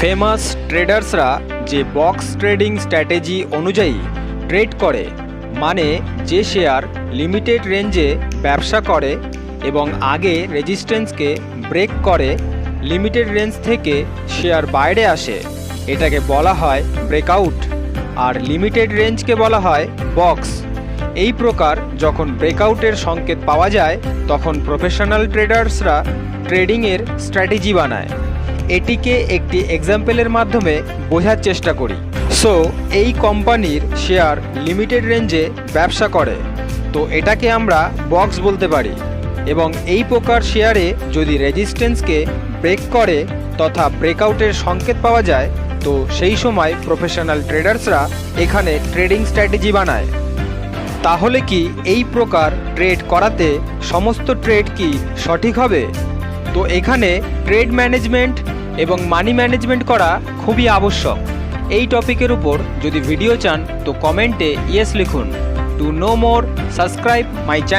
Famous ট্রেডার্সরা যে box trading strategy অনুযায়ী ট্রেড করে মানে যে শেয়ার লিমিটেড রেঞ্জে ব্যবসা করে এবং আগে রেজিস্ট্যান্সকে ব্রেক করে লিমিটেড রেঞ্জ থেকে শেয়ার বাইরে আসে, এটাকে বলা হয় ব্রেকআউট আর লিমিটেড রেঞ্জকে বলা হয় বক্স এই প্রকার যখন ব্রেকআউটের সংকেত পাওয়া যায়, তখন প্রফেশনাল ট্রেডার্সরা ট্রেডিংয়ের স্ট্র্যাটেজি বানায়। এটিকে একটি এক্সাম্পলের মাধ্যমে বোঝার চেষ্টা করি। সো এই কোম্পানির শেয়ার লিমিটেড রেঞ্জে ব্যবসা করে। তো এটাকে আমরা বক্স বলতে পারি। এবং এই প্রকার শেয়ারে যদি রেজিস্ট্যান্সকে ব্রেক করে তথা ব্রেকআউটের সংকেত পাওয়া যায়, তো সেই সময় প্রফেশনাল ট্রেডার্সরা এখানে ট্রেডিং স্ট্র্যাটেজি বানায়। তাহলে কি এই প্রকার ট্রেড করাতে সমস্ত ট্রেড কি সঠিক হবে? তো এখানে ট্রেড ম্যানেজমেন্ট এবং মানি ম্যানেজমেন্ট করা খুবই আবশ্যক। এই টপিকের উপর যদি ভিডিও চান, তো কমেন্টে ইয়েস লিখুন। To know more subscribe my channel